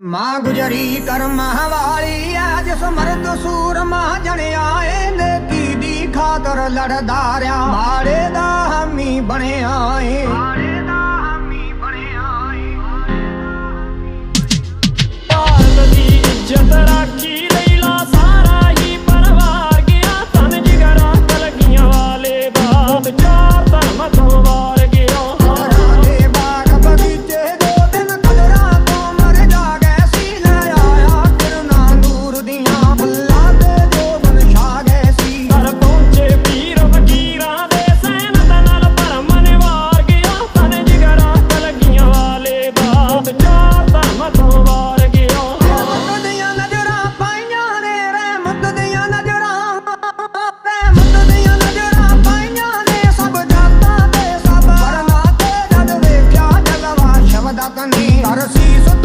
ਮਾਂ ਗੁਜਰੀ ਕਰਮਾਂ ਵਾਲੀ ਐ, ਜਿਸ ਸੂਰ ਸੂਰਮਾ ਜਣਿਆ ਏ ਨੇਕੀ ਦੀ ਖਾਤਰ ਲੜਦਾ ਰਿਆ ਮਾੜੇ ਦਾ সাবধানে তার শিশু